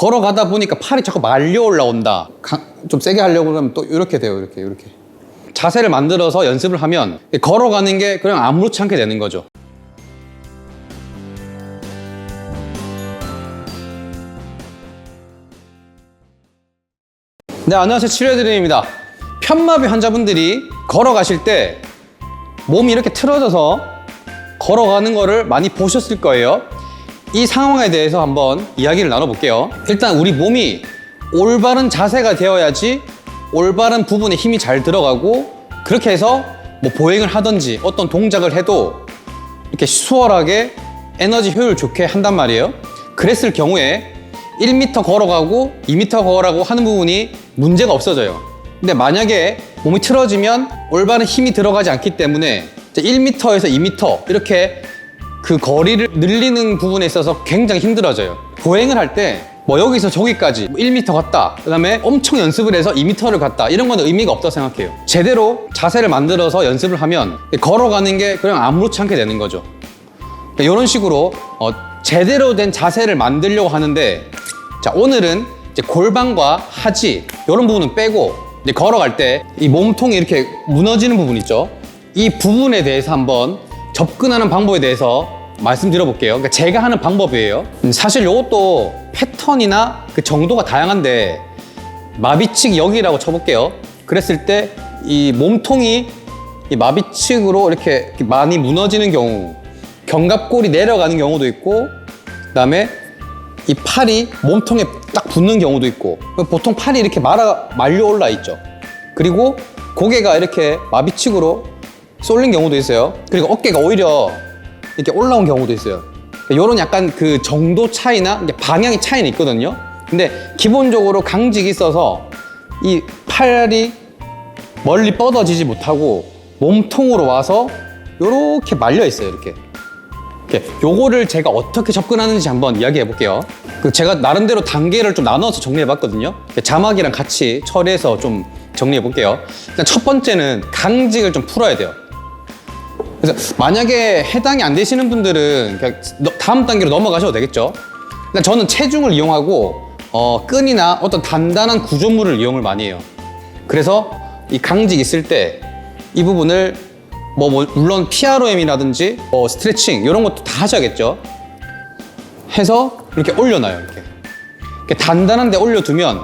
걸어가다 보니까 팔이 자꾸 말려 올라온다. 강- 좀 세게 하려고 그러면 또 이렇게 돼요. 이렇게 이렇게. 자세를 만들어서 연습을 하면 걸어가는 게 그냥 아무렇지 않게 되는 거죠. 네, 안녕하세요. 치료해드림입니다. 편마비 환자분들이 걸어가실 때 몸이 이렇게 틀어져서 걸어가는 거를 많이 보셨을 거예요. 이 상황에 대해서 한번 이야기를 나눠볼게요. 일단 우리 몸이 올바른 자세가 되어야지 올바른 부분에 힘이 잘 들어가고 그렇게 해서 뭐 보행을 하든지 어떤 동작을 해도 이렇게 수월하게 에너지 효율 좋게 한단 말이에요. 그랬을 경우에 1m 걸어가고 2m 걸어가고 하는 부분이 문제가 없어져요. 근데 만약에 몸이 틀어지면 올바른 힘이 들어가지 않기 때문에 1m에서 2m 이렇게 그 거리를 늘리는 부분에 있어서 굉장히 힘들어져요. 보행을 할 때 뭐 여기서 저기까지 1m 갔다. 그 다음에 엄청 연습을 해서 2m를 갔다. 이런 건 의미가 없다고 생각해요. 제대로 자세를 만들어서 연습을 하면 걸어가는 게 그냥 아무렇지 않게 되는 거죠. 이런 식으로 어, 제대로 된 자세를 만들려고 하는데 자 오늘은 이제 골반과 하지 이런 부분은 빼고 이제 걸어갈 때 이 몸통이 이렇게 무너지는 부분 있죠 이 부분에 대해서 한번 접근하는 방법에 대해서 말씀드려 볼게요. 그러니까 제가 하는 방법이에요. 음, 사실 이것도 패턴이나 그 정도가 다양한데 마비측 여기라고 쳐볼게요. 그랬을 때 이 몸통이 이 마비측으로 이렇게 많이 무너지는 경우 견갑골이 내려가는 경우도 있고 그다음에 이 팔이 몸통에 딱 붙는 경우도 있고 보통 팔이 이렇게 말아 말려 올라 있죠. 그리고 고개가 이렇게 마비측으로 쏠린 경우도 있어요. 그리고 어깨가 오히려 이렇게 올라온 경우도 있어요 이런 약간 그 정도 차이나 방향이 차이는 있거든요 근데 기본적으로 강직이 있어서 이 팔이 멀리 뻗어지지 못하고 몸통으로 와서 이렇게 말려 있어요 이렇게 이렇게 요거를 제가 어떻게 접근하는지 한번 이야기해 볼게요. 그 제가 나름대로 단계를 좀 나눠서 정리해 봤거든요. 자막이랑 같이 처리해서 좀 정리해 볼게요. 첫 번째는 강직을 좀 풀어야 돼요. 그래서 만약에 해당이 안 되시는 분들은 그냥 너- 다음 단계로 넘어가셔도 되겠죠. 일단 저는 체중을 이용하고 어, 끈이나 어떤 단단한 구조물을 이용을 많이 해요. 그래서 이 강직 있을 때 이 부분을 뭐, 뭐 물론 PROM이라든지 뭐 스트레칭 이런 것도 다 하셔야겠죠. 해서 이렇게 올려놔요. 이렇게. 이렇게 단단한데 올려두면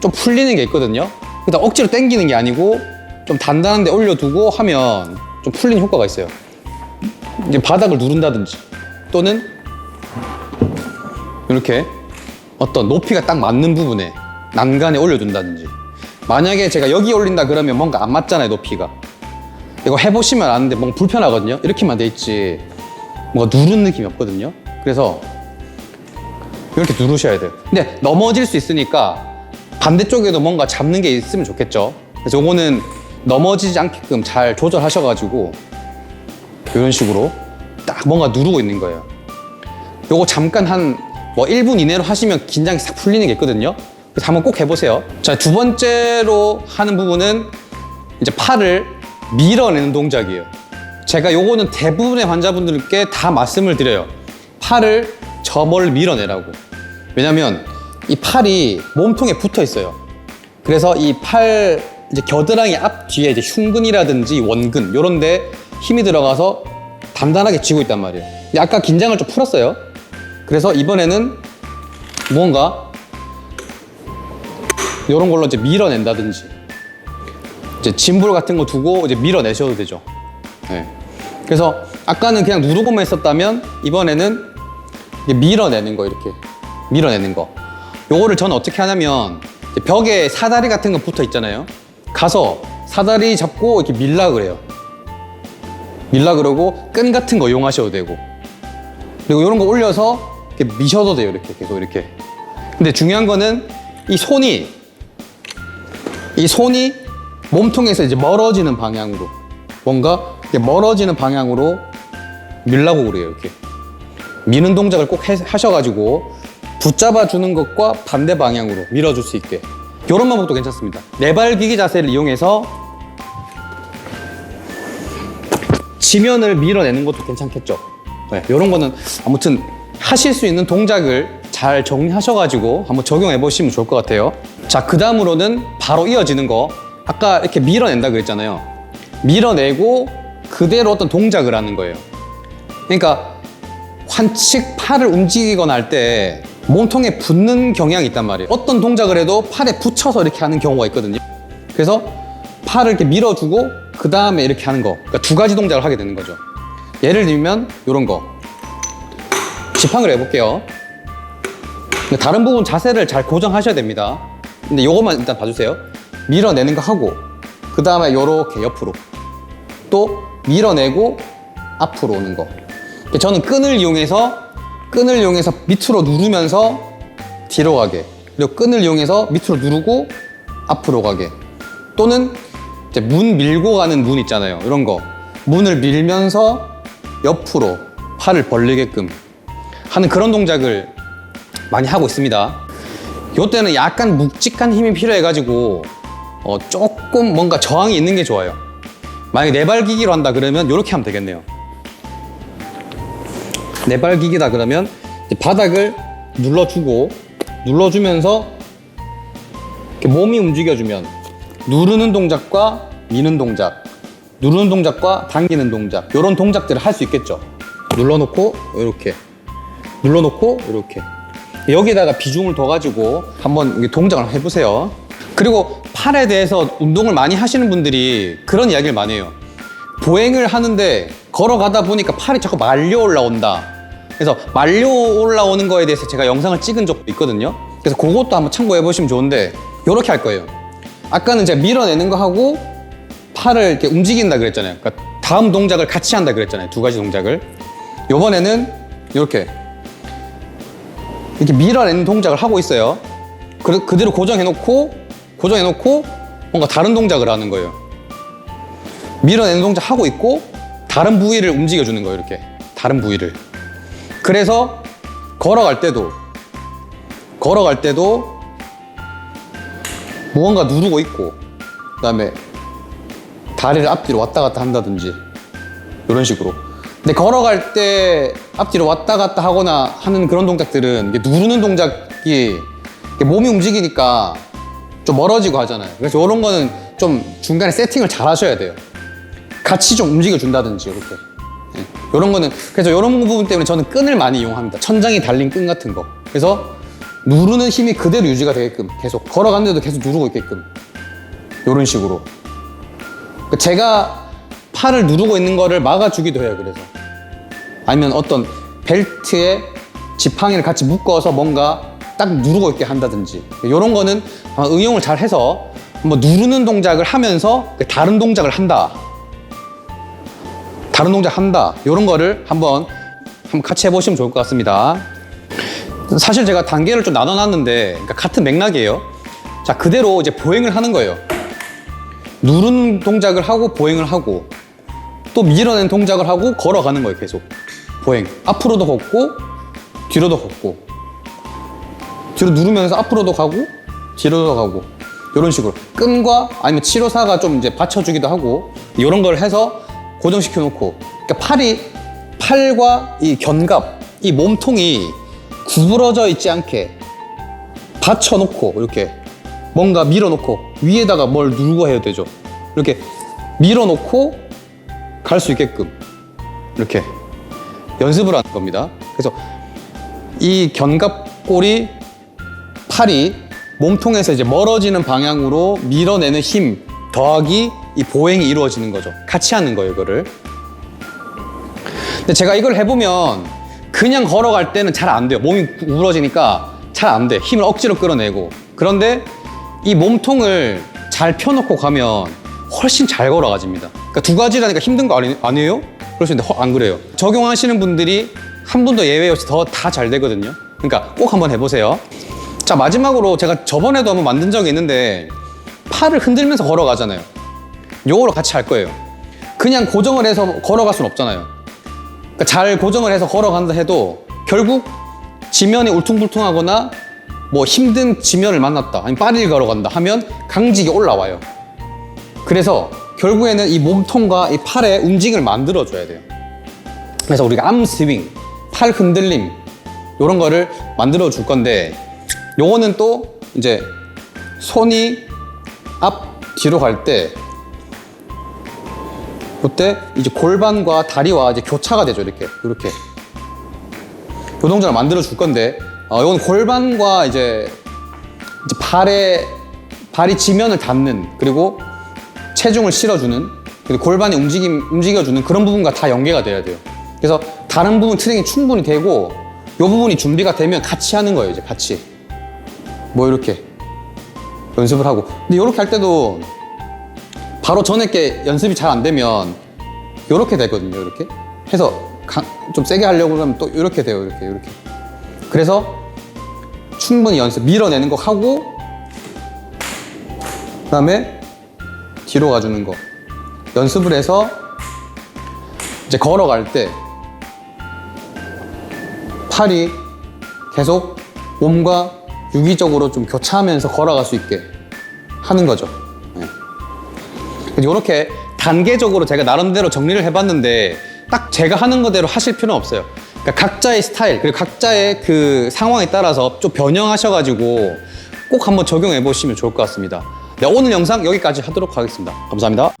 좀 풀리는 게 있거든요. 그러니까 억지로 당기는 게 아니고 좀 단단한데 올려두고 하면 좀 풀리는 효과가 있어요. 이제 바닥을 누른다든지 또는 이렇게 어떤 높이가 딱 맞는 부분에 난간에 올려둔다든지. 만약에 제가 여기 올린다 그러면 뭔가 안 맞잖아요 높이가. 이거 해보시면 아는데 뭔가 불편하거든요. 이렇게만 돼 있지. 뭔가 누른 느낌이 없거든요. 그래서 이렇게 누르셔야 돼요. 근데 넘어질 수 있으니까 반대쪽에도 뭔가 잡는 게 있으면 좋겠죠. 그래서 요거는 넘어지지 않게끔 잘 조절하셔가지고 이런 식으로 딱 뭔가 누르고 있는 거예요 요거 잠깐 한 뭐 1분 이내로 하시면 긴장이 싹 풀리는 게 있거든요. 그래서 한번 꼭 해보세요. 자, 두 번째로 하는 부분은 이제 팔을 밀어내는 동작이에요. 제가 요거는 대부분의 환자분들께 다 말씀을 드려요. 팔을 저 멀리 밀어내라고. 왜냐면 이 팔이 몸통에 붙어 있어요. 그래서 이 팔 이제 겨드랑이 앞 뒤에 이제 흉근이라든지 원근 요런데 힘이 들어가서 단단하게 쥐고 있단 말이에요. 근데 아까 긴장을 좀 풀었어요. 그래서 이번에는 무언가 이런 걸로 이제 밀어낸다든지 이제 짐볼 같은 거 두고 이제 밀어내셔도 되죠. 네. 그래서 아까는 그냥 누르고만 있었다면 이번에는 밀어내는 거 이렇게 밀어내는 거. 요거를 저는 어떻게 하냐면 벽에 사다리 같은 거 붙어 있잖아요. 가서 사다리 잡고 이렇게 밀라 그래요. 밀라 그러고 끈 같은 거 이용하셔도 되고 그리고 이런 거 올려서 이렇게 미셔도 돼요. 이렇게 계속 이렇게. 근데 중요한 거는 이 손이 이 손이 몸통에서 이제 멀어지는 방향으로 뭔가 멀어지는 방향으로 밀라고 그래요. 이렇게 미는 동작을 꼭 해- 하셔가지고 붙잡아 주는 것과 반대 방향으로 밀어줄 수 있게 이런 방법도 괜찮습니다. 네발기기 자세를 이용해서 지면을 밀어내는 것도 괜찮겠죠. 네, 이런 거는 아무튼 하실 수 있는 동작을 잘잘 정리하셔가지고 한번 적용해 보시면 좋을 것 같아요. 자, 그 다음으로는 바로 이어지는 거. 아까 이렇게 밀어낸다 그랬잖아요. 밀어내고 그대로 어떤 동작을 하는 거예요. 그러니까 환측 팔을 움직이거나 할 때 몸통에 붙는 경향이 있단 말이에요. 어떤 동작을 해도 팔에 붙여서 이렇게 하는 경우가 있거든요. 그래서 팔을 이렇게 밀어주고 그 다음에 이렇게 하는 거. 그러니까 두 가지 동작을 하게 되는 거죠. 예를 들면 이런 거. 지팡이를 해볼게요. 다른 부분 자세를 잘 고정하셔야 됩니다. 근데 요것만 일단 봐주세요. 밀어내는 거 하고 그 다음에 요렇게 옆으로 또 밀어내고 앞으로 오는 거. 저는 끈을 이용해서 끈을 이용해서 밑으로 누르면서 뒤로 가게. 그리고 끈을 이용해서 밑으로 누르고 앞으로 가게. 또는 이제 문 밀고 가는 문 있잖아요. 이런 거. 문을 밀면서 옆으로 팔을 벌리게끔 하는 그런 동작을 많이 하고 있습니다. 이때는 약간 묵직한 힘이 필요해 가지고 어, 조금 뭔가 저항이 있는 게 좋아요. 만약에 네발기기로 한다 그러면 이렇게 하면 되겠네요 네발기기다 그러면 바닥을 눌러주고 눌러주면서 몸이 움직여주면 누르는 동작과 미는 동작 누르는 동작과 당기는 동작 이런 동작들을 할 수 있겠죠. 눌러놓고 이렇게 눌러놓고 이렇게. 여기다가 비중을 둬 가지고 한번 동작을 해보세요. 그리고 팔에 대해서 운동을 많이 하시는 분들이 그런 이야기를 많이 해요. 보행을 하는데 걸어가다 보니까 팔이 자꾸 말려 올라온다. 그래서 말려 올라오는 거에 대해서 제가 영상을 찍은 적도 있거든요. 그래서 그것도 한번 참고해 보시면 좋은데 이렇게 할 거예요. 아까는 제가 밀어내는 거 하고 팔을 이렇게 움직인다 그랬잖아요. 그러니까 다음 동작을 같이 한다 그랬잖아요. 두 가지 동작을. 이번에는 이렇게 이렇게 밀어내는 동작을 하고 있어요. 그, 그대로 고정해놓고 고정해놓고 뭔가 다른 동작을 하는 거예요. 밀어내는 동작 하고 있고 다른 부위를 움직여 주는 거예요 이렇게 다른 부위를 그래서 걸어갈 때도 걸어갈 때도 무언가 누르고 있고 그다음에 다리를 앞뒤로 왔다 갔다 한다든지 이런 식으로. 근데 걸어갈 때 앞뒤로 왔다 갔다 하거나 하는 그런 동작들은 누르는 동작이 몸이 움직이니까 좀 멀어지고 하잖아요. 그래서 이런 거는 좀 중간에 세팅을 잘 하셔야 돼요. 같이 좀 움직여 준다든지 이렇게 이런 거는 그래서 이런 부분 때문에 저는 끈을 많이 이용합니다. 천장에 달린 끈 같은 거. 그래서 누르는 힘이 그대로 유지가 되게끔 계속 걸어가는데도 계속 누르고 있게끔. 이런 식으로. 그러니까 제가 팔을 누르고 있는 거를 막아주기도 해요 그래서. 아니면 어떤 벨트에 지팡이를 같이 묶어서 뭔가 딱 누르고 있게 한다든지. 이런 거는 아마 응용을 잘 해서 뭐 누르는 동작을 하면서 다른 동작을 한다 다른 동작 한다. 이런 거를 한번 한번 같이 해보시면 좋을 것 같습니다. 사실 제가 단계를 좀 나눠놨는데 그러니까 같은 맥락이에요. 자 그대로 이제 보행을 하는 거예요. 누르는 동작을 하고 보행을 하고 또 밀어낸 동작을 하고 걸어가는 거예요 계속. 보행. 앞으로도 걷고 뒤로도 걷고. 뒤로 누르면서 앞으로도 가고 뒤로도 가고. 이런 식으로. 끈과 아니면 치료사가 좀 이제 받쳐주기도 하고 이런 걸 해서 고정시켜 놓고. 그러니까 팔이 팔과 이 견갑 이 몸통이 구부러져 있지 않게 받쳐 놓고 이렇게 뭔가 밀어 놓고 위에다가 뭘 누르고 해야 되죠. 이렇게 밀어 놓고 갈 수 있게끔 이렇게 연습을 하는 겁니다. 그래서 이 견갑골이 팔이 몸통에서 이제 멀어지는 방향으로 밀어내는 힘 더하기 이 보행이 이루어지는 거죠. 같이 하는 거예요, 이거를. 근데 제가 이걸 해보면 그냥 걸어갈 때는 잘 안 돼요. 몸이 우러지니까 잘 안 돼. 힘을 억지로 끌어내고. 그런데 이 몸통을 잘 펴놓고 가면 훨씬 잘 걸어가집니다. 그러니까 두 가지라니까 힘든 거 아니, 아니에요? 허- 안 그래요. 적용하시는 분들이 한 분도 예외 없이 더 다 잘 되거든요. 그러니까 꼭 한번 해보세요. 자, 마지막으로 제가 저번에도 한번 만든 적이 있는데 팔을 흔들면서 걸어가잖아요. 요거로 같이 할 거예요. 그냥 고정을 해서 걸어갈 수는 없잖아요. 그러니까 잘 고정을 해서 걸어간다 해도 결국 지면이 울퉁불퉁하거나 뭐 힘든 지면을 만났다 아니면 빠르게 걸어간다 하면 강직이 올라와요. 그래서 결국에는 이 몸통과 이 팔의 움직임을 만들어 줘야 돼요. 그래서 우리가 암 스윙, 팔 흔들림 이런 거를 만들어 줄 건데 요거는 또 이제 손이 앞 뒤로 갈 때 그때 이제 골반과 다리와 이제 교차가 되죠 이렇게. 이렇게. 요 동작을 만들어 줄 건데 어, 이건 골반과 이제, 이제 발에 발이 지면을 닿는 그리고 체중을 실어주는 그리고 골반이 움직임 움직여주는 그런 부분과 다 연계가 돼야 돼요. 그래서 다른 부분 트레이닝 충분히 되고 이 부분이 준비가 되면 같이 하는 거예요 이제 같이. 뭐 이렇게 연습을 하고. 근데 이렇게 할 때도 바로 전에 게 연습이 잘 안 되면 이렇게 되거든요 이렇게. 해서 강- 좀 세게 하려고 그러면 또 이렇게 돼요 이렇게 이렇게. 그래서 충분히 연습 밀어내는 거 하고 그다음에 뒤로 가주는 거. 연습을 해서 이제 걸어갈 때 팔이 계속 몸과 유기적으로 좀 교차하면서 걸어갈 수 있게 하는 거죠. 네. 이렇게 단계적으로 제가 나름대로 정리를 해봤는데 딱 제가 하는 거대로 하실 필요는 없어요. 그러니까 각자의 스타일 그리고 각자의 그 상황에 따라서 좀 변형하셔가지고 꼭 한번 적용해 보시면 좋을 것 같습니다. 네, 오늘 영상 여기까지 하도록 하겠습니다. 감사합니다.